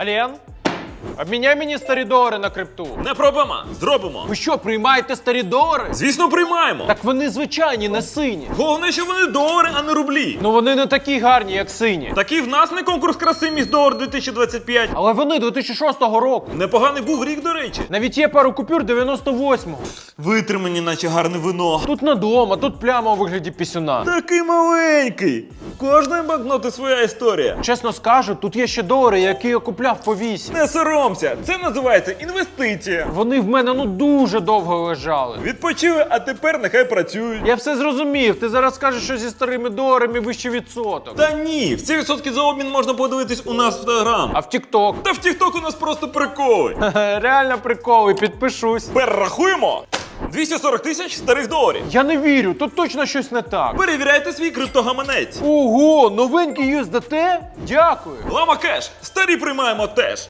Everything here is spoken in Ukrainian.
Алєн, обміняй мені старі долари на крипту. Не проблема, зробимо. Ви що, приймаєте старі долари? Звісно, приймаємо. Так вони звичайні, не сині. Головне, що вони долари, а не рублі. Ну вони не такі гарні, як сині. Такий в нас не конкурс краси міс долар 2025. Але вони 2006 року. Непоганий був рік, до речі. Навіть є пару купюр 98-го. Витримані, наче гарне вино. Тут надома, тут пляма у вигляді пісюна. Такий маленький. Кожної банкноти своя історія. Чесно скажу, тут є ще долари, які я купляв по 8. Не соромся, це називається інвестиція. Вони в мене ну дуже довго лежали. Відпочили, а тепер нехай працюють. Я все зрозумів. Ти зараз скажеш, що зі старими доларами вищий відсоток. Та ні, всі відсотки за обмін можна подивитись у нас в Телеграм. А в Тікток? Та в Тікток у нас просто приколи. Реально приколи, підпишусь. Перерахуємо 240 тисяч старих доларів. Я не вірю, тут точно щось не так. Перевіряйте свій криптогаманець. Ого, новенький USDT? Дякую. Лама кеш, старі приймаємо теж.